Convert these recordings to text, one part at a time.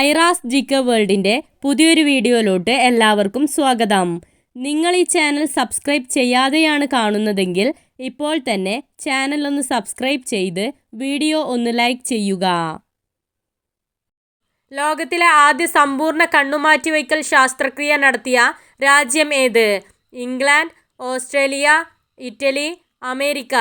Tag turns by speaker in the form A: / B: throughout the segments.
A: ഐറാസ് ജിക്ക വേൾഡിന്റെ പുതിയൊരു വീഡിയോയിലോട്ട് എല്ലാവർക്കും സ്വാഗതം. നിങ്ങൾ ഈ ചാനൽ സബ്സ്ക്രൈബ് ചെയ്യാതെയാണ് കാണുന്നതെങ്കിൽ ഇപ്പോൾ തന്നെ ചാനൽ ഒന്ന് സബ്സ്ക്രൈബ് ചെയ്ത് വീഡിയോ ഒന്ന് ലൈക്ക് ചെയ്യുക. ലോകത്തിലെ ആദ്യ സമ്പൂർണ കണ്ണുമാറ്റിവയ്ക്കൽ ശാസ്ത്രക്രിയ നടത്തിയ രാജ്യം ഏത്? England Australia Italy America.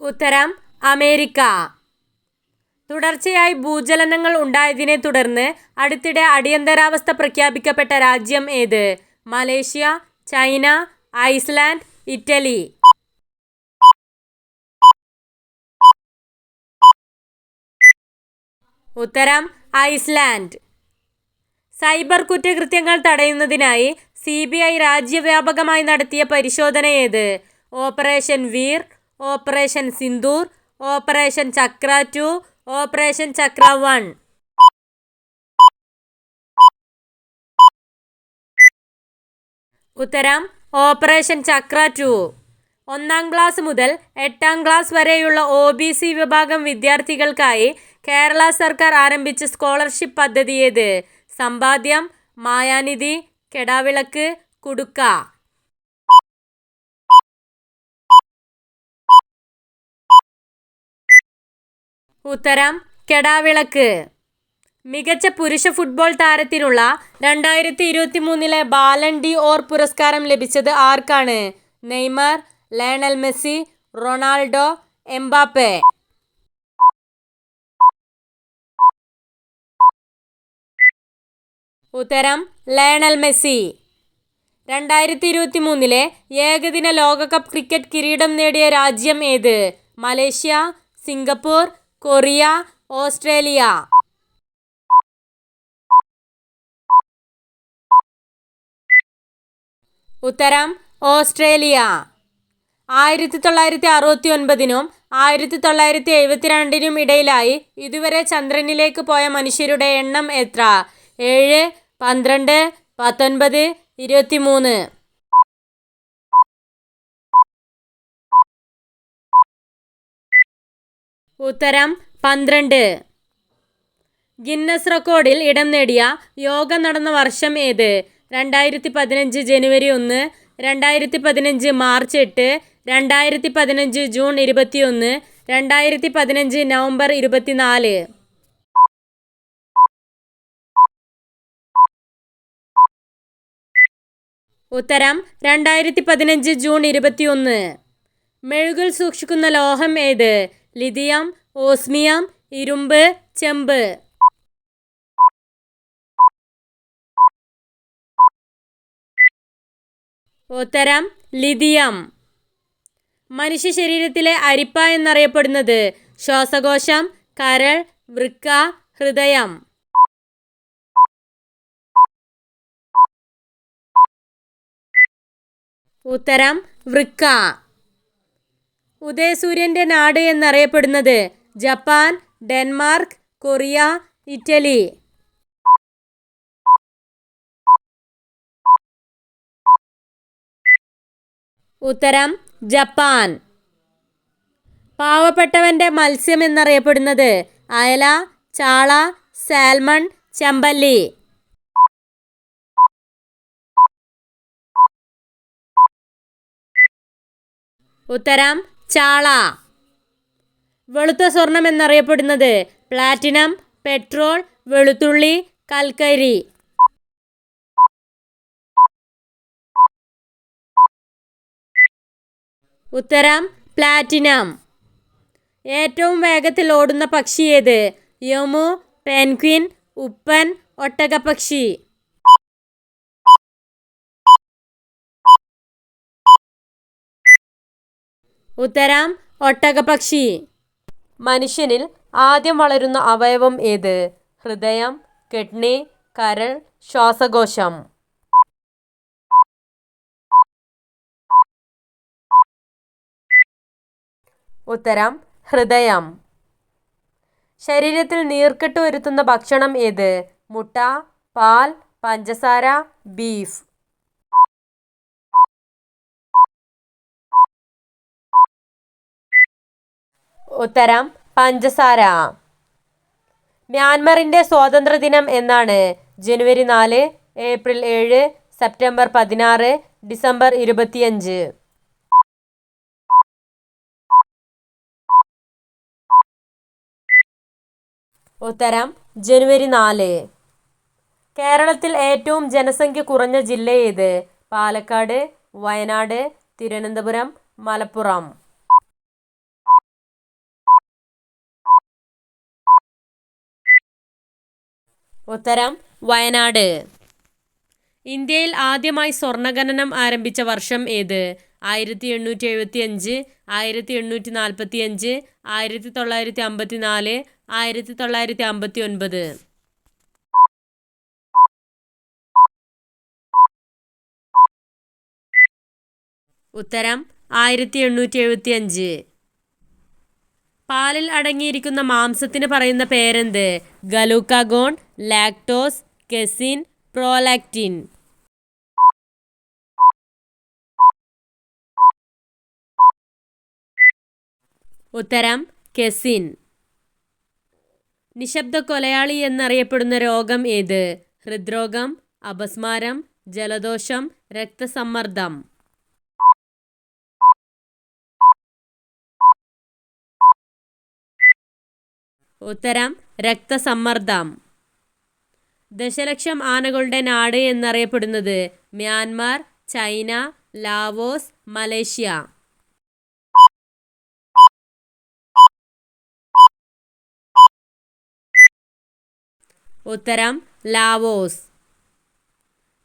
A: ഉത്തരം അമേരിക്ക. തുടർച്ചയായി ഭൂചലനങ്ങൾ ഉണ്ടായതിനെ തുടർന്ന് അടുത്തിടെ അടിയന്തരാവസ്ഥ പ്രഖ്യാപിക്കപ്പെട്ട രാജ്യം ഏത്? Malaysia China Iceland Italy. ഉത്തരം ഐസ്ലാൻഡ്. സൈബർ കുറ്റകൃത്യങ്ങൾ തടയുന്നതിനായി സി ബി ഐ രാജ്യവ്യാപകമായി നടത്തിയ പരിശോധന ഏത്? Operation Veer operation Sindoor operation Chakra two operation Chakra one. ഉത്തരം ഓപ്പറേഷൻ ചക്ര ടു. ഒന്നാം ക്ലാസ് മുതൽ എട്ടാം ക്ലാസ് വരെയുള്ള ഒ ബി സി വിഭാഗം വിദ്യാർത്ഥികൾക്കായി കേരള സർക്കാർ ആരംഭിച്ച സ്കോളർഷിപ്പ് പദ്ധതി ഏത്? സമ്പാദ്യം മായാനിധി കെടാവിളക്ക് കുടുക്ക. ഉത്തരം കെടാവിളക്ക്. മികച്ച പുരുഷ ഫുട്ബോൾ താരത്തിനുള്ള രണ്ടായിരത്തി ഇരുപത്തി മൂന്നിലെ ബാലൻ ഡി ഓർ പുരസ്കാരം ലഭിച്ചത് ആർക്കാണ്? Neymar Lionel Messi Ronaldo Mbappe. ഉത്തരം ലയണൽ മെസ്സി. രണ്ടായിരത്തി ഇരുപത്തി മൂന്നിലെ ഏകദിന ലോകകപ്പ് ക്രിക്കറ്റ് കിരീടം നേടിയ രാജ്യം ഏത്? Malaysia Singapore Korea Australia. ഉത്തരം ഓസ്ട്രേലിയ. ആയിരത്തി തൊള്ളായിരത്തി അറുപത്തി ഒൻപതിനും ആയിരത്തി തൊള്ളായിരത്തി എഴുപത്തിരണ്ടിനും ഇടയിലായി ഇതുവരെ ചന്ദ്രനിലേക്ക് പോയ മനുഷ്യരുടെ എണ്ണം എത്ര? ഏഴ് പന്ത്രണ്ട് പത്തൊൻപത് ഇരുപത്തിമൂന്ന്. ഉത്തരം പന്ത്രണ്ട്. ഗിന്നസ് റെക്കോർഡിൽ ഇടം നേടിയ യോഗ നടന്ന വർഷം ഏത്? രണ്ടായിരത്തി പതിനഞ്ച് ജനുവരി ഒന്ന് രണ്ടായിരത്തി പതിനഞ്ച് മാർച്ച് എട്ട് രണ്ടായിരത്തി പതിനഞ്ച് ജൂൺ ഇരുപത്തിയൊന്ന് രണ്ടായിരത്തി പതിനഞ്ച് നവംബർ ഇരുപത്തിനാല്. ഉത്തരം രണ്ടായിരത്തി പതിനഞ്ച് ജൂൺ ഇരുപത്തിയൊന്ന്. മെഴുകിൽ സൂക്ഷിക്കുന്ന ലോഹം ഏത്? ലിഥിയം ഓസ്മിയം ഇരുമ്പ് ചെമ്പ്. ഉത്തരം ലിഥിയം മനുഷ്യ ശരീരത്തിലെ അരിപ്പ എന്നറിയപ്പെടുന്നത് ശ്വാസകോശം കരൾ വൃക്ക ഹൃദയം. ഉത്തരം വൃക്ക. ഉദയസൂര്യന്റെ നാട് എന്നറിയപ്പെടുന്നത് ജപ്പാൻ ഡെൻമാർക്ക് കൊറിയ ഇറ്റലി. ഉത്തരം ജപ്പാൻ. പാവപ്പെട്ടവന്റെ മത്സ്യം എന്നറിയപ്പെടുന്നത് അയല ചാള സാൽമൺ ചെമ്പല്ലി. ഉത്തരം ചാള. വെളുത്ത സ്വർണം എന്നറിയപ്പെടുന്നത് പ്ലാറ്റിനം പെട്രോൾ വെളുത്തുള്ളി കൽക്കരി. ഉത്തരം പ്ലാറ്റിനം. ഏറ്റവും വേഗത്തിൽ ഓടുന്ന പക്ഷി ഏത്? യമു പെൻക്വിൻ ഉപ്പൻ ഒട്ടകപ്പക്ഷി. ഉത്തരം ഒട്ടകപക്ഷി മനുഷ്യനിൽ ആദ്യം വളരുന്ന അവയവം ഏത്? ഹൃദയം കിഡ്നി കരൾ ശ്വാസകോശം. ഉത്തരം ഹൃദയം. ശരീരത്തിൽ നീർക്കെട്ട് വരുത്തുന്ന ഭക്ഷണം ഏത്? മുട്ട പാൽ പഞ്ചസാര ബീഫ്. ഉത്തരം പഞ്ചസാര. മ്യാൻമറിന്റെ സ്വാതന്ത്ര്യദിനം എന്നാണ് ജനുവരി നാല് ഏപ്രിൽ ഏഴ് സെപ്റ്റംബർ പതിനാറ് ഡിസംബർ ഇരുപത്തിയഞ്ച്. ഉത്തരം ജനുവരി നാല്. കേരളത്തിൽ ഏറ്റവും ജനസംഖ്യ കുറഞ്ഞ ജില്ല ഏത്? പാലക്കാട് വയനാട് തിരുവനന്തപുരം മലപ്പുറം. ഉത്തരം വയനാട്. ഇന്ത്യയിൽ ആദ്യമായി സ്വർണഖനനം ആരംഭിച്ച വർഷം ഏത്? ആയിരത്തി എണ്ണൂറ്റി എഴുപത്തി അഞ്ച് ആയിരത്തി എണ്ണൂറ്റി നാൽപ്പത്തി അഞ്ച് ആയിരത്തി തൊള്ളായിരത്തി അമ്പത്തി നാല് ആയിരത്തി തൊള്ളായിരത്തി അമ്പത്തി ഒൻപത് ഉത്തരം ആയിരത്തി എണ്ണൂറ്റി എഴുപത്തി അഞ്ച് പാലിൽ അടങ്ങിയിരിക്കുന്ന മാംസത്തിന് പറയുന്ന പേരെന്ത്? Glucagon lactose casein prolactin. ഉത്തരം കെസിൻ. നിശബ്ദ കൊലയാളി എന്നറിയപ്പെടുന്ന രോഗം ഏത്? ഹൃദ്രോഗം അപസ്മാരം ജലദോഷം രക്തസമ്മർദ്ദം. ഉത്തരം രക്തസമ്മർദ്ദം. ദശലക്ഷം ആനകളുടെ നാട് എന്നറിയപ്പെടുന്നത് മ്യാൻമാർ ചൈന ലാവോസ് മലേഷ്യ. ഉത്തരം ലാവോസ്.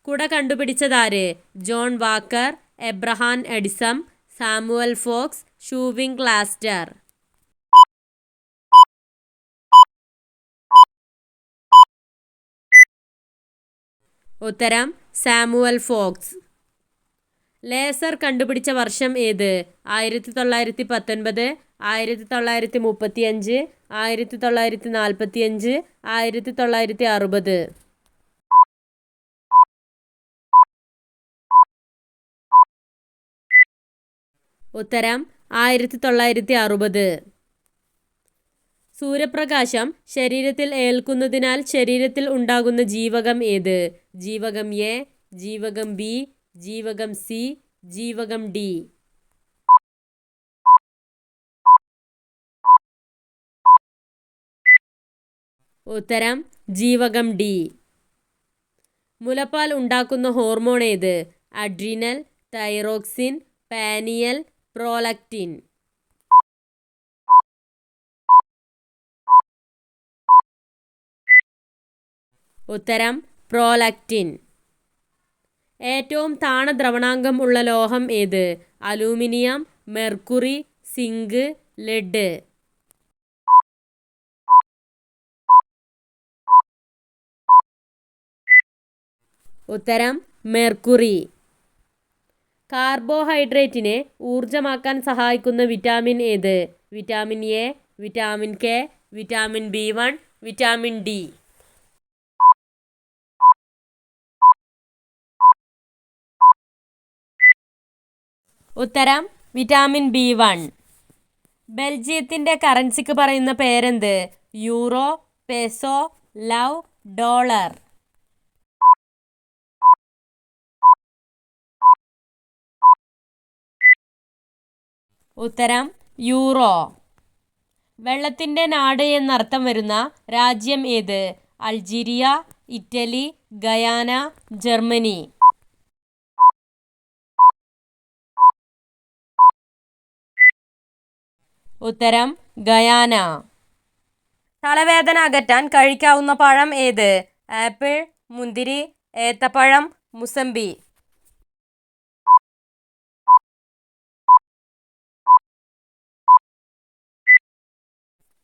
A: കുട കണ്ടുപിടിച്ചതാര്? John Walker Abraham Edison Samuel Fox ഷൂവിംഗ് ക്ലാസ്റ്റർ ഉത്തരം സാമുവൽ ഫോക്സ്. ലേസർ കണ്ടുപിടിച്ച വർഷം ഏത്? ആയിരത്തി തൊള്ളായിരത്തി പത്തൊൻപത് ആയിരത്തി തൊള്ളായിരത്തി മുപ്പത്തി അഞ്ച് ആയിരത്തി തൊള്ളായിരത്തി നാൽപ്പത്തി അഞ്ച് ആയിരത്തി തൊള്ളായിരത്തി അറുപത് ഉത്തരം ആയിരത്തി തൊള്ളായിരത്തി അറുപത് സൂര്യപ്രകാശം ശരീരത്തിൽ ഏൽക്കുന്നതിനാൽ ശരീരത്തിൽ ഉണ്ടാകുന്ന ജീവകം ഏത്? ജീവകം എ ജീവകം ബി ജീവകം സി ജീവകം ഡി. ഉത്തരം ജീവകം ഡി. മുലപ്പാൽ ഉണ്ടാക്കുന്ന ഹോർമോൺ ഏത്? Adrenal thyroxine pineal prolactin. ഉത്തരം പ്രോലക്റ്റിൻ. ഏറ്റവും താണ ദ്രവണാംഗം ഉള്ള ലോഹം ഏത്? Aluminium mercury zinc lead. ഉത്തരം മെർക്കുറി. കാർബോഹൈഡ്രേറ്റിനെ ഊർജമാക്കാൻ സഹായിക്കുന്ന വിറ്റാമിൻ ഏത്? Vitamin A vitamin K vitamin B one vitamin D. ഉത്തരം വിറ്റാമിൻ ബി വൺ. ബെൽജിയത്തിന്റെ കറൻസിക്ക് പറയുന്ന പേരെന്ത്? Euro peso lev dollar. ഉത്തരം യൂറോ. വെള്ളത്തിന്റെ നാട് എന്നർത്ഥം വരുന്ന രാജ്യം ഏത്? Algeria Italy Guyana Germany. ഉത്തരം ഗയാന. തലവേദന അകറ്റാൻ കഴിക്കാവുന്ന പഴം ഏത്? ആപ്പിൾ മുന്തിരി ഏത്തപ്പഴം മുസമ്പി.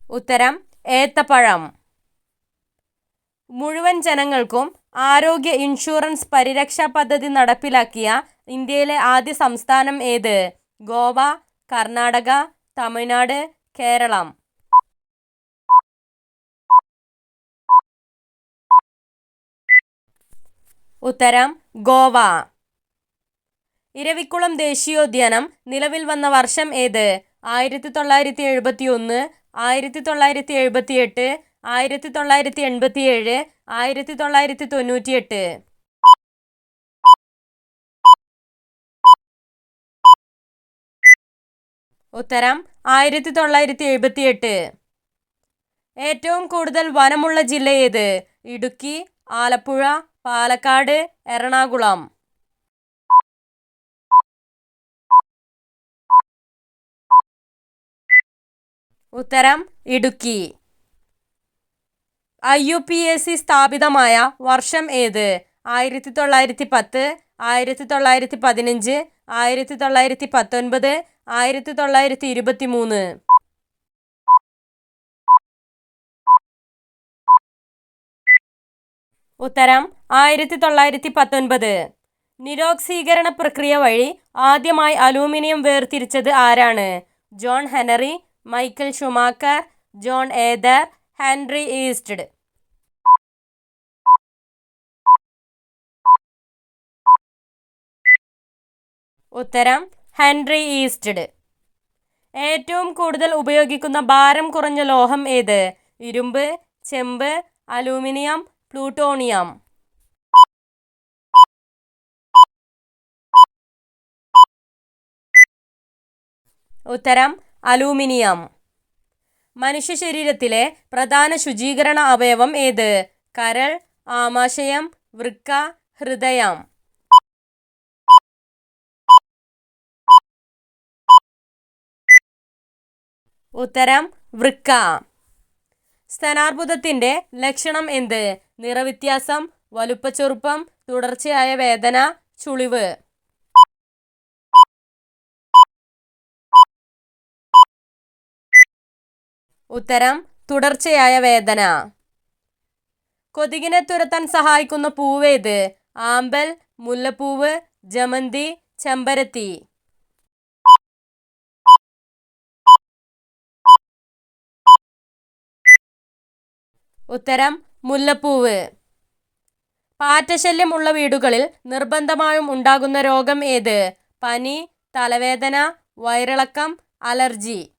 A: ഉത്തരം ഏത്തപ്പഴം. മുഴുവൻ ജനങ്ങൾക്കും ആരോഗ്യ ഇൻഷുറൻസ് പരിരക്ഷാ പദ്ധതി നടപ്പിലാക്കിയ ഇന്ത്യയിലെ ആദ്യ സംസ്ഥാനം ഏത്? ഗോവ കർണാടക തമിഴ്നാട് കേരളം. ഉത്തരം ഗോവ. ഇരവിക്കുളം ദേശീയോദ്യാനം. നിലവിൽ വന്ന വർഷം ഏത്? ആയിരത്തി തൊള്ളായിരത്തി എഴുപത്തി ഒന്ന് ആയിരത്തി തൊള്ളായിരത്തി എഴുപത്തി എട്ട് ആയിരത്തി തൊള്ളായിരത്തി എൺപത്തി ഏഴ് ആയിരത്തി തൊള്ളായിരത്തി തൊണ്ണൂറ്റി ഉത്തരം ആയിരത്തി തൊള്ളായിരത്തി എഴുപത്തി എട്ട് ഏറ്റവും കൂടുതൽ വനമുള്ള ജില്ല ഏത്? ഇടുക്കി ആലപ്പുഴ പാലക്കാട് എറണാകുളം. ഉത്തരം Idukki. I U P S C സ്ഥാപിതമായ വർഷം ഏത്? ആയിരത്തി തൊള്ളായിരത്തി പത്ത് ആയിരത്തി തൊള്ളായിരത്തി പതിനഞ്ച് ആയിരത്തി തൊള്ളായിരത്തി പത്തൊൻപത് ആയിരത്തി തൊള്ളായിരത്തി ഇരുപത്തി മൂന്ന് ഉത്തരം ആയിരത്തി തൊള്ളായിരത്തി പത്തൊൻപത് നിരോക്സീകരണ പ്രക്രിയ വഴി ആദ്യമായി അലൂമിനിയം വേർതിരിച്ചത് ആരാണ്? John Henry Michael Schumacher John ഏദർ Henry Oersted. ഉത്തരം ഹെൻറി ഈസ്റ്റഡ്. ഏറ്റവും കൂടുതൽ ഉപയോഗിക്കുന്ന ഭാരം കുറഞ്ഞ ലോഹം ഏത്? ഇരുമ്പ് ചെമ്പ് അലൂമിനിയം പ്ലൂട്ടോണിയം. ഉത്തരം അലൂമിനിയം. മനുഷ്യ ശരീരത്തിലെ പ്രധാന ശുചീകരണ അവയവം ഏത്? കരൾ ആമാശയം വൃക്ക ഹൃദയം. ഉത്തരം വൃക്ക. സ്തനാർബുദത്തിന്റെ ലക്ഷണം എന്ത്? നിറവ്യത്യാസം വലുപ്പച്ചെറുപ്പം തുടർച്ചയായ വേദന ചുളിവ്. ഉത്തരം തുടർച്ചയായ വേദന. കൊതുകിനെ തുരത്താൻ സഹായിക്കുന്ന പൂവേത്? ആമ്പൽ മുല്ലപ്പൂവ് ജമന്തി ചെമ്പരത്തി. ഉത്തരം മുല്ലപ്പൂവ്. പാറ്റശല്യം ഉള്ള വീടുകളിൽ നിർബന്ധമായും ഉണ്ടാകുന്ന രോഗം ഏത്? പനി തലവേദന വയറിളക്കം അലർജി.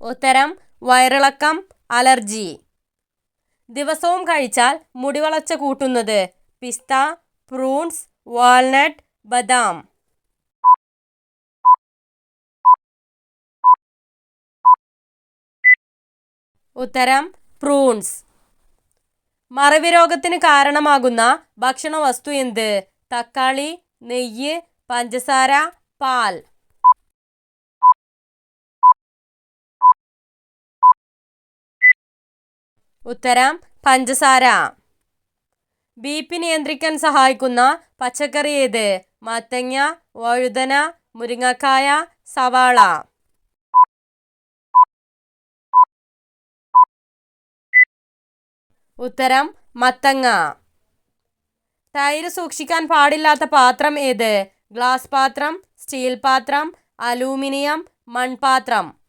A: ഉത്തരം വയറിളക്കം അലർജി. ദിവസവും കഴിച്ചാൽ മുടിവളർച്ച കൂട്ടുന്നത് പിസ്ത പ്രൂൺസ് വാൾനട്ട് ബദാം. ഉത്തരം പ്രൂൺസ് മറവി രോഗത്തിന് കാരണമാകുന്ന ഭക്ഷണ വസ്തു എന്ത്? തക്കാളി നെയ്യ് പഞ്ചസാര പാൽ. ഉത്തരം പഞ്ചസാര. ബി പി നിയന്ത്രിക്കാൻ സഹായിക്കുന്ന പച്ചക്കറി ഏത്? മത്തങ്ങ വഴുതന മുരിങ്ങക്കായ സവാള. ഉത്തരം മത്തങ്ങ. തൈര് സൂക്ഷിക്കാൻ പാടില്ലാത്ത പാത്രം ഏത്? ഗ്ലാസ് പാത്രം സ്റ്റീൽ പാത്രം അലൂമിനിയം മൺപാത്രം.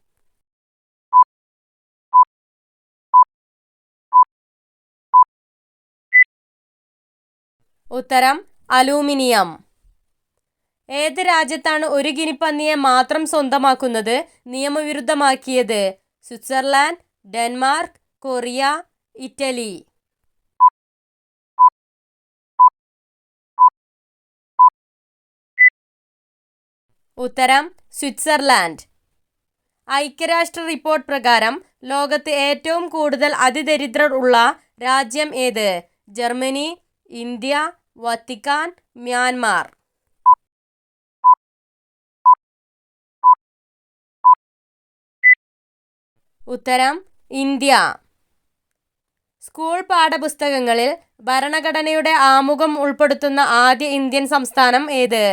A: ഉത്തരം അലൂമിനിയം. ഏത് രാജ്യത്താണ് ഒരു ഗിനിപ്പന്നിയെ മാത്രം സ്വന്തമാക്കുന്നത് നിയമവിരുദ്ധമാക്കിയത്? Switzerland Denmark Korea Italy. ഉത്തരം സ്വിറ്റ്സർലാൻഡ്. ഐക്യരാഷ്ട്ര റിപ്പോർട്ട് പ്രകാരം ലോകത്ത് ഏറ്റവും കൂടുതൽ അതിദരിദ്രർ ഉള്ള രാജ്യം ഏത്? Germany India Vatican Myanmar. ഉത്തരം ഇന്ത്യ. സ്കൂൾ പാഠപുസ്തകങ്ങളിൽ ഭരണഘടനയുടെ ആമുഖം ഉൾപ്പെടുത്തുന്ന ആദ്യ ഇന്ത്യൻ സംസ്ഥാനം ഏത്?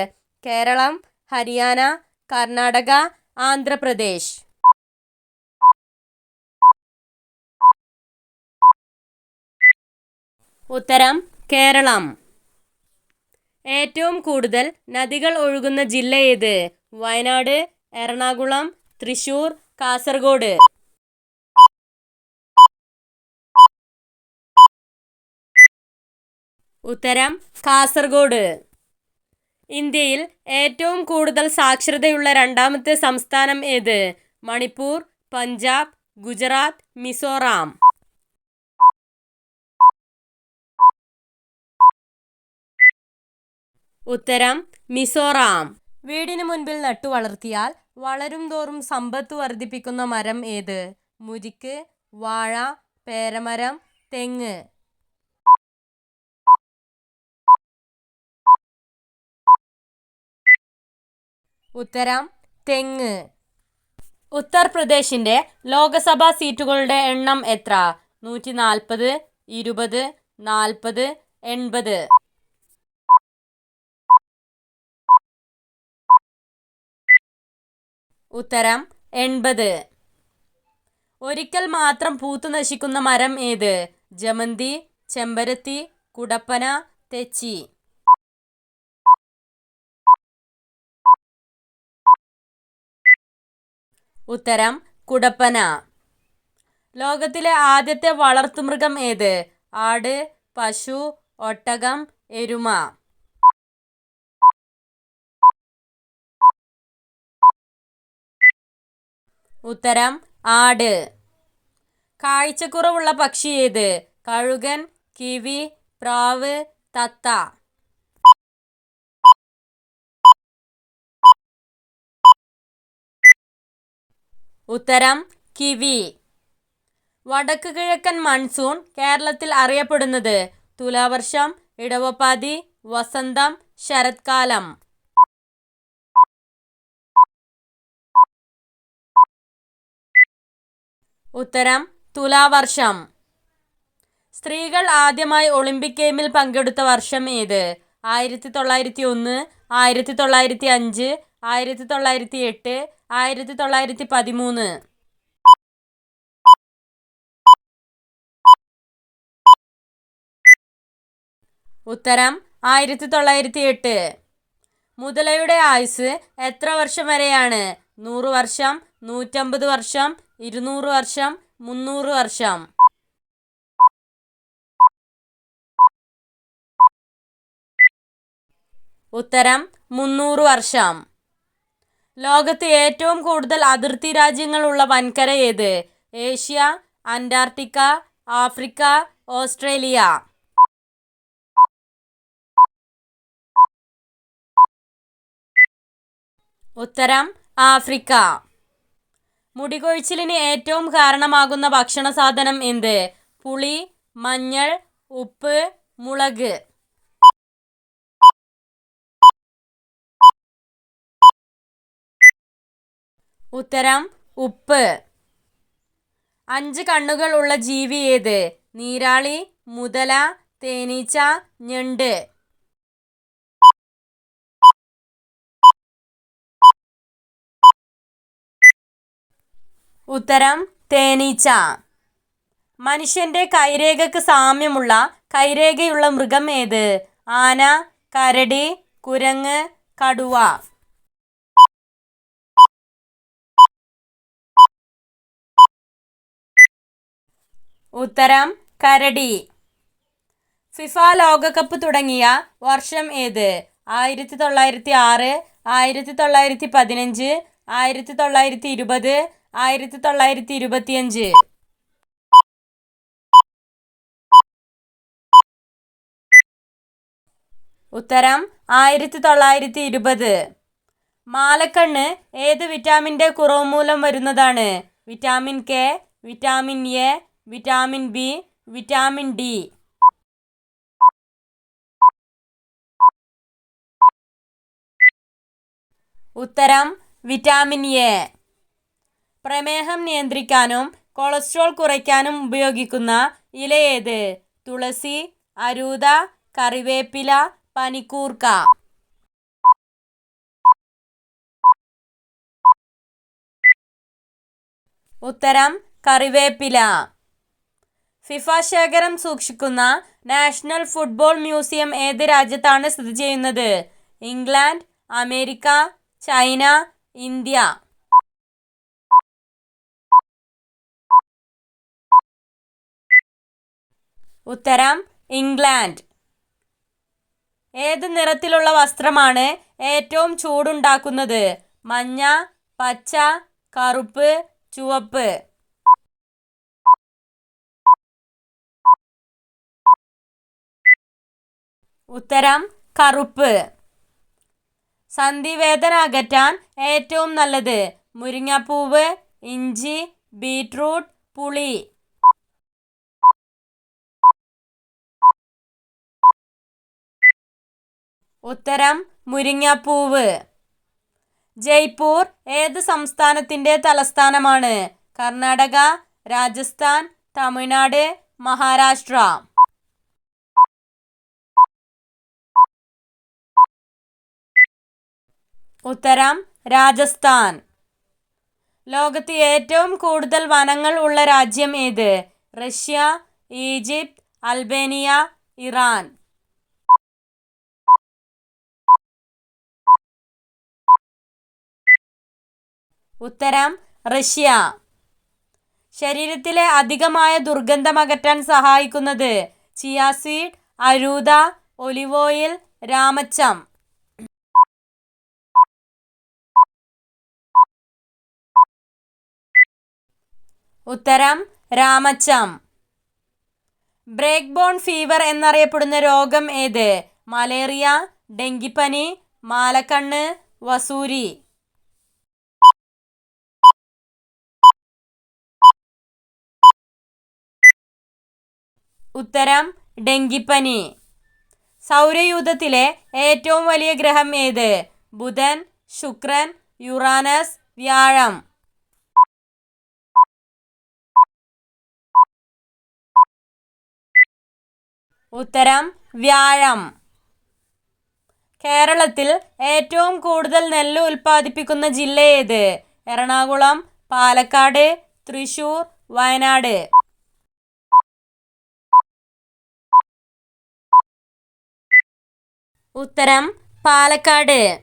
A: കേരളം ഹരിയാന കർണാടക ആന്ധ്രാപ്രദേശ്. ഉത്തരം കേരളം. ഏറ്റവും കൂടുതൽ നദികൾ ഒഴുകുന്ന ജില്ല ഏത്? വയനാട് എറണാകുളം തൃശൂർ കാസർഗോഡ്. ഉത്തരം കാസർഗോഡ്. ഇന്ത്യയിൽ ഏറ്റവും കൂടുതൽ സാക്ഷരതയുള്ള രണ്ടാമത്തെ സംസ്ഥാനം ഏത്? മണിപ്പൂർ പഞ്ചാബ് ഗുജറാത്ത് മിസോറാം. ഉത്തരം മിസോറാം. വീടിന് മുൻപിൽ നട്ടു വളർത്തിയാൽ വളരും തോറും സമ്പത്ത് വർദ്ധിപ്പിക്കുന്ന മരം ഏത്? മുരിക്ക് വാഴ പേരമരം തെങ്ങ്. ഉത്തരം തെങ്ങ്. ഉത്തർപ്രദേശിന്റെ ലോകസഭാ സീറ്റുകളുടെ എണ്ണം എത്ര? നൂറ്റി നാൽപ്പത് ഇരുപത് നാൽപ്പത് എൺപത്. ഉത്തരം എൺപത്. ഒരിക്കൽ മാത്രം പൂത്തു നശിക്കുന്ന മരം ഏത്? ജമന്തി ചെമ്പരത്തി കുടപ്പന തെച്ചി. ഉത്തരം കുടപ്പന. ലോകത്തിലെ ആദ്യത്തെ വളർത്തുമൃഗം ഏത്? ആട് പശു ഒട്ടകം എരുമ. ഉത്തരം ആട്. കാഴ്ചക്കുറവുള്ള പക്ഷി ഏത്? കഴുകൻ കിവി പ്രാവ് തത്ത. ഉത്തരം കിവി. വടക്ക് കിഴക്കൻ മൺസൂൺ കേരളത്തിൽ അറിയപ്പെടുന്നത് തുലാവർഷം ഇടവപ്പാതി വസന്തം ശരത്കാലം. ഉത്തരം തുലാവർഷം. സ്ത്രീകൾ ആദ്യമായി ഒളിമ്പിക് ഗെയിമിൽ പങ്കെടുത്ത വർഷം ഏത്? ആയിരത്തി തൊള്ളായിരത്തി ഒന്ന് ആയിരത്തി തൊള്ളായിരത്തി അഞ്ച് ആയിരത്തി തൊള്ളായിരത്തി എട്ട് ആയിരത്തി തൊള്ളായിരത്തി പതിമൂന്ന് ഉത്തരം ആയിരത്തി തൊള്ളായിരത്തി എട്ട് മുതലയുടെ ആയുസ് എത്ര വർഷം വരെയാണ്? നൂറ് വർഷം നൂറ്റമ്പത് വർഷം ഇരുന്നൂറ് വർഷം മുന്നൂറ് വർഷം. ഉത്തരം മുന്നൂറ് വർഷം. ലോകത്ത് ഏറ്റവും കൂടുതൽ അതിർത്തി രാജ്യങ്ങളുള്ള വൻകര ഏത്? Asia Antarctica Africa Australia. ഉത്തരം ആഫ്രിക്ക. മുടികൊഴിച്ചിലിന് ഏറ്റവും കാരണമാകുന്ന ഭക്ഷണ സാധനം എന്ത്? പുളി മഞ്ഞൾ ഉപ്പ് മുളക്. ഉത്തരം ഉപ്പ്. അഞ്ച് കണ്ണുകൾ ഉള്ള ജീവി ഏത്? നീരാളി മുതല തേനീച്ച ഞണ്ട്. ഉത്തരം തേനീച്ച. മനുഷ്യന്റെ കൈരേഖക്ക് സാമ്യമുള്ള കൈരേഖയുള്ള മൃഗം ഏത്? ആന കരടി കുരങ്ങ് കടുവ. ഉത്തരം കരടി. ഫിഫ ലോകകപ്പ് തുടങ്ങിയ വർഷം ഏത്? ആയിരത്തി തൊള്ളായിരത്തി ആറ് ആയിരത്തി തൊള്ളായിരത്തി പതിനഞ്ച് ആയിരത്തി തൊള്ളായിരത്തി ഇരുപത് ആയിരത്തി തൊള്ളായിരത്തി ഇരുപത്തിയഞ്ച് ഉത്തരം ആയിരത്തി തൊള്ളായിരത്തി ഇരുപത് മാലക്കണ്ണ് ഏത് വിറ്റാമിന്റെ കുറവ് മൂലം വരുന്നതാണ്? Vitamin K vitamin A vitamin B vitamin D. ഉത്തരം വിറ്റാമിൻ എ. പ്രമേഹം നിയന്ത്രിക്കാനും കൊളസ്ട്രോൾ കുറയ്ക്കാനും ഉപയോഗിക്കുന്ന ഇല ഏത്? തുളസി അരൂത കറിവേപ്പില പനിക്കൂർക്ക. ഉത്തരം കറിവേപ്പില. ഫിഫ ശേഖരം സൂക്ഷിക്കുന്ന നാഷണൽ ഫുട്ബോൾ മ്യൂസിയം ഏത് രാജ്യത്താണ് സ്ഥിതി ചെയ്യുന്നത്? England America China India. ഉത്തരം ഇംഗ്ലണ്ട്. ഏത് നിറത്തിലുള്ള വസ്ത്രമാണ് ഏറ്റവും ചൂടുണ്ടാക്കുന്നത്? മഞ്ഞ പച്ച കറുപ്പ് ചുവപ്പ്. ഉത്തരം കറുപ്പ്. സന്ധിവേദന അകറ്റാൻ ഏറ്റവും നല്ലത് മുരിങ്ങപ്പൂവ് ഇഞ്ചി ബീട്രൂട്ട് പുളി. ഉത്തരം മുരിങ്ങപ്പൂവ്. ജയ്പൂർ ഏത് സംസ്ഥാനത്തിന്റെ തലസ്ഥാനമാണ്? കർണാടക രാജസ്ഥാൻ തമിഴ്നാട് മഹാരാഷ്ട്ര. ഉത്തരം രാജസ്ഥാൻ. ലോകത്ത് ഏറ്റവും കൂടുതൽ വനങ്ങൾ ഉള്ള രാജ്യം ഏത്? Russia Egypt Albania Iran. ഉത്തരം റഷ്യ. ശരീരത്തിലെ അധികമായ ദുർഗന്ധം അകറ്റാൻ സഹായിക്കുന്നത് ചിയാസീഡ് അരൂത ഒലിവ് ഓയിൽ രാമച്ചം. ഉത്തരം രാമച്ചം. ബ്രേക്ക് ബോൺ ഫീവർ എന്നറിയപ്പെടുന്ന രോഗം ഏത്? മലേറിയ ഡെങ്കിപ്പനി മാലക്കണ്ണ് വസൂരി. ഉത്തരം ഡെങ്കിപ്പനി. സൗരയൂഥത്തിലെ ഏറ്റവും വലിയ ഗ്രഹം ഏത്? ബുധൻ ശുക്രൻ യുറാനസ് വ്യാഴം. ഉത്തരം വ്യാഴം. കേരളത്തിൽ ഏറ്റവും കൂടുതൽ നെല്ല് ഉൽപ്പാദിപ്പിക്കുന്ന ജില്ല ഏത്? എറണാകുളം പാലക്കാട് തൃശൂർ വയനാട്. ഉത്തരം പാലക്കാട്.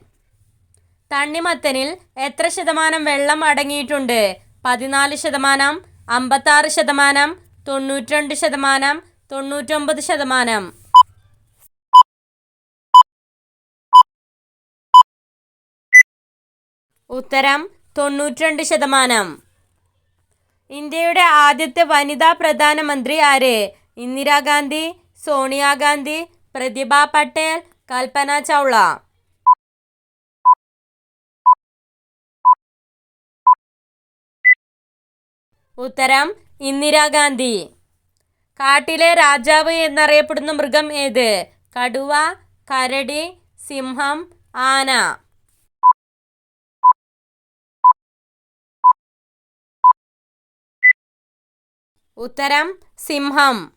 A: തണ്ണിമത്തനിൽ എത്ര ശതമാനം വെള്ളം അടങ്ങിയിട്ടുണ്ട്? പതിനാല് ശതമാനം അമ്പത്താറ് ശതമാനം തൊണ്ണൂറ്റിരണ്ട് ശതമാനം തൊണ്ണൂറ്റൊമ്പത് ശതമാനം. ഉത്തരം തൊണ്ണൂറ്റിരണ്ട് ശതമാനം. ഇന്ത്യയുടെ ആദ്യത്തെ വനിതാ പ്രധാനമന്ത്രി ആര്? ഇന്ദിരാഗാന്ധി സോണിയാഗാന്ധി പ്രതിഭ പട്ടേൽ കൽപ്പന ചൗള. ഉത്തരം ഇന്ദിരാഗാന്ധി. കാട്ടിലെ രാജാവ് എന്നറിയപ്പെടുന്ന മൃഗം ഏത്? കടുവ കരടി സിംഹം ആന. ഉത്തരം സിംഹം.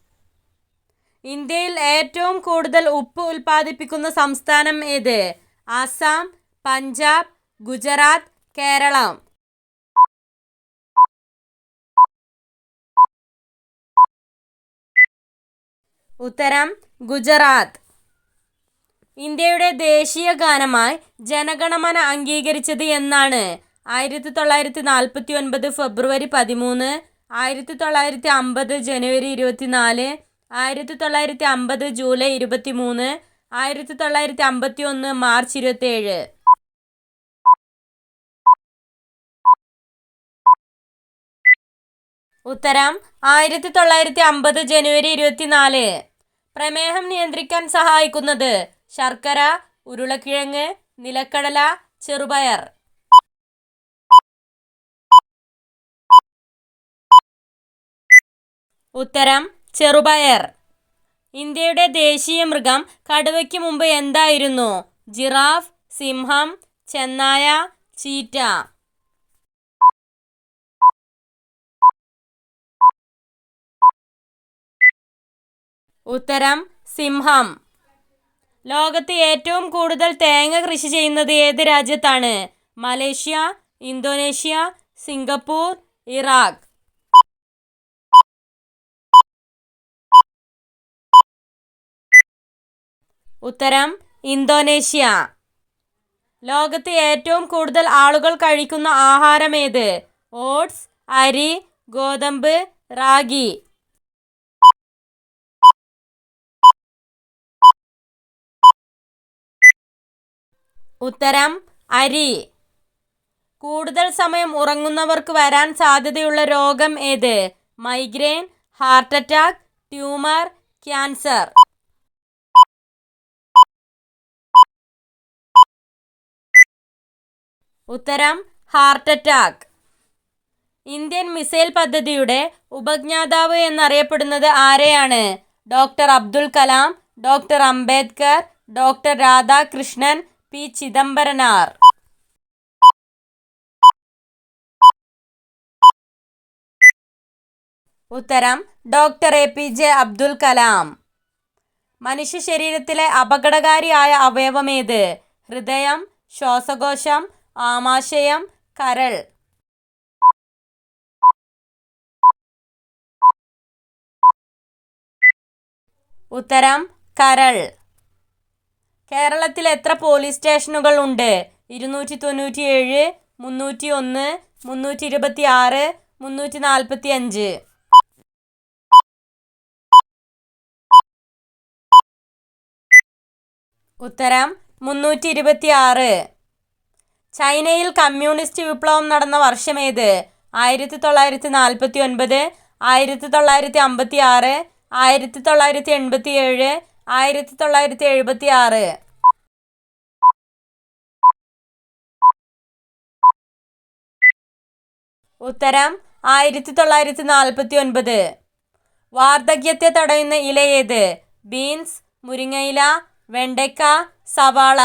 A: ഇന്ത്യയിൽ ഏറ്റവും കൂടുതൽ ഉപ്പ് ഉൽപ്പാദിപ്പിക്കുന്ന സംസ്ഥാനം ഏത്? ആസാം പഞ്ചാബ് ഗുജറാത്ത് കേരളം. ഉത്തരം ഗുജറാത്ത്. ഇന്ത്യയുടെ ദേശീയ ഗാനമായി ജനഗണമന അംഗീകരിച്ചത് എന്നാണ്. ആയിരത്തി തൊള്ളായിരത്തി നാൽപ്പത്തി ഒൻപത് ഫെബ്രുവരി പതിമൂന്ന് ആയിരത്തി തൊള്ളായിരത്തി അമ്പത് ജനുവരി ഇരുപത്തിനാല് ആയിരത്തി തൊള്ളായിരത്തി അമ്പത് ജൂലൈ ഇരുപത്തി മൂന്ന് ആയിരത്തി തൊള്ളായിരത്തി അമ്പത്തി ഒന്ന് മാർച്ച് ഇരുപത്തേഴ് ഉത്തരം ആയിരത്തി തൊള്ളായിരത്തി അമ്പത് ജനുവരി ഇരുപത്തിനാല്. പ്രമേഹം നിയന്ത്രിക്കാൻ സഹായിക്കുന്നത് ശർക്കര ഉരുളക്കിഴങ്ങ് നിലക്കടല ചെറുപയർ. ഉത്തരം ചെറുപയർ. ഇന്ത്യയുടെ ദേശീയ മൃഗം കടുവയ്ക്ക് മുമ്പ് എന്തായിരുന്നു? ജിറാഫ് സിംഹം ചെന്നായ ചീറ്റ. ഉത്തരം സിംഹം. ലോകത്ത് ഏറ്റവും കൂടുതൽ തേങ്ങ കൃഷി ചെയ്യുന്നത് ഏത് രാജ്യത്താണ്? Malaysia Indonesia Singapore Iraq. ഉത്തരം ഇന്തോനേഷ്യ. ലോകത്ത് ഏറ്റവും കൂടുതൽ ആളുകൾ കഴിക്കുന്ന ആഹാരം ഏത്? ഓട്സ് അരി ഗോതമ്പ് റാഗി. ഉത്തരം അരി. കൂടുതൽ സമയം ഉറങ്ങുന്നവർക്ക് വരാൻ സാധ്യതയുള്ള രോഗം ഏത്? Migraine heart attack tumour cancer. ഉത്തരം ഹാർട്ട് അറ്റാക്ക്. ഇന്ത്യൻ മിസൈൽ പദ്ധതിയുടെ ഉപജ്ഞാതാവ് എന്നറിയപ്പെടുന്നത് ആരെയാണ്? Doctor Abdul Kalam doctor Ambedkar doctor Radhakrishnan P Chidambaranar. ഉത്തരം doctor A P J Abdul Kalam. മനുഷ്യ ശരീരത്തിലെ അപകടകാരിയായ അവയവമേത്? ഹൃദയം ശ്വാസകോശം ആമാശയം കരൾ. ഉത്തരം കരൾ. കേരളത്തിൽ എത്ര പോലീസ് സ്റ്റേഷനുകൾ ഉണ്ട്? ഇരുന്നൂറ്റി തൊണ്ണൂറ്റി ഏഴ് മുന്നൂറ്റി ഒന്ന് മുന്നൂറ്റി ഇരുപത്തി ആറ് മുന്നൂറ്റി നാൽപ്പത്തി അഞ്ച് ഉത്തരം മുന്നൂറ്റി ഇരുപത്തി ആറ് ചൈനയിൽ കമ്മ്യൂണിസ്റ്റ് വിപ്ലവം നടന്ന വർഷമേത്? ആയിരത്തി തൊള്ളായിരത്തി നാൽപ്പത്തി ഒൻപത് ആയിരത്തി തൊള്ളായിരത്തി അമ്പത്തി ആറ് ആയിരത്തി തൊള്ളായിരത്തി എൺപത്തി ഏഴ് ആയിരത്തി തൊള്ളായിരത്തി എഴുപത്തി ആറ് ഉത്തരം ആയിരത്തി തൊള്ളായിരത്തി നാൽപ്പത്തി ഒൻപത് വാർദ്ധക്യത്തെ തടയുന്ന ഇല ഏത്? ബീൻസ് മുരിങ്ങയില വെണ്ടയ്ക്ക സവാള.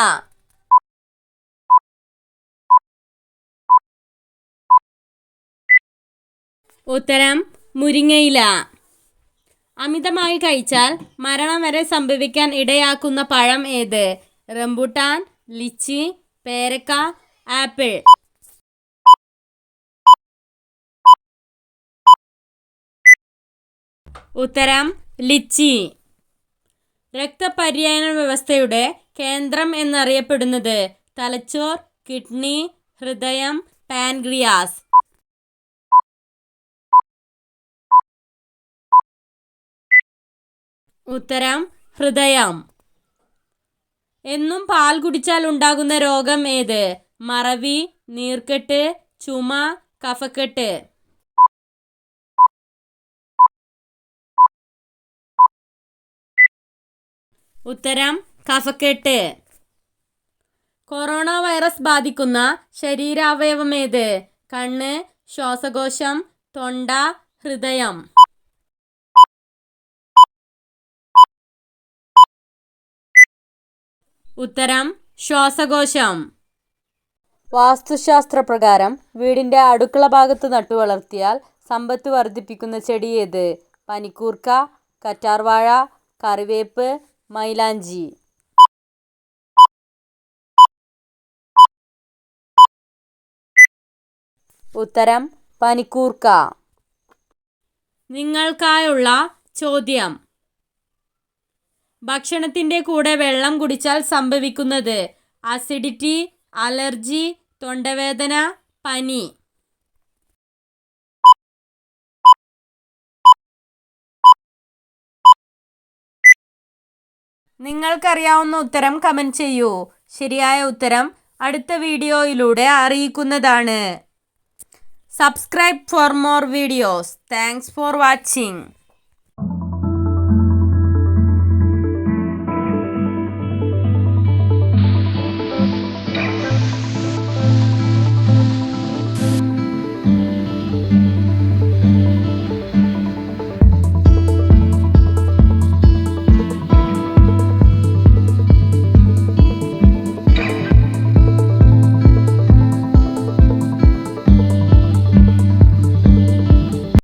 A: ഉത്തരം മുരിങ്ങയില. അമിതമായി കഴിച്ചാൽ മരണം വരെ സംഭവിക്കാൻ ഇടയാക്കുന്ന പഴം ഏത്? റംബുട്ടാൻ ലിച്ചി പേരക്ക ആപ്പിൾ. ഉത്തരം ലിച്ചി. രക്തപര്യന വ്യവസ്ഥയുടെ കേന്ദ്രം എന്നറിയപ്പെടുന്നത് തലച്ചോർ കിഡ്നി ഹൃദയം പാൻക്രിയാസ്. ഉത്തരം ഹൃദയം. എന്നും പാൽ കുടിച്ചാൽ ഉണ്ടാകുന്ന രോഗം ഏത്? മറവി നീർക്കെട്ട് ചുമ കഫക്കെട്ട്. ഉത്തരം കഫക്കെട്ട്. കൊറോണ വൈറസ് ബാധിക്കുന്ന ശരീരാവയവം ഏത്? കണ്ണ് ശ്വാസകോശം തൊണ്ട ഹൃദയം. ഉത്തരം ശ്വാസകോശം. വാസ്തുശാസ്ത്ര പ്രകാരം വീടിന്റെ അടുക്കള ഭാഗത്ത് നട്ടുവളർത്തിയാൽ സമ്പത്ത് വർദ്ധിപ്പിക്കുന്ന ചെടി ഏത്? പനിക്കൂർക്ക കറ്റാർവാഴ കറിവേപ്പ് മൈലാഞ്ചി. ഉത്തരം പനിക്കൂർക്ക. നിങ്ങൾക്കായുള്ള ചോദ്യം. ഭക്ഷണത്തിന്റെ കൂടെ വെള്ളം കുടിച്ചാൽ സംഭവിക്കുന്നത് അസിഡിറ്റി അലർജി തൊണ്ടവേദന പനി. നിങ്ങൾക്കറിയാവുന്ന ഉത്തരം കമന്റ് ചെയ്യൂ. ശരിയായ ഉത്തരം അടുത്ത വീഡിയോയിലൂടെ അറിയിക്കുന്നതാണ്. Subscribe for more videos thanks for watching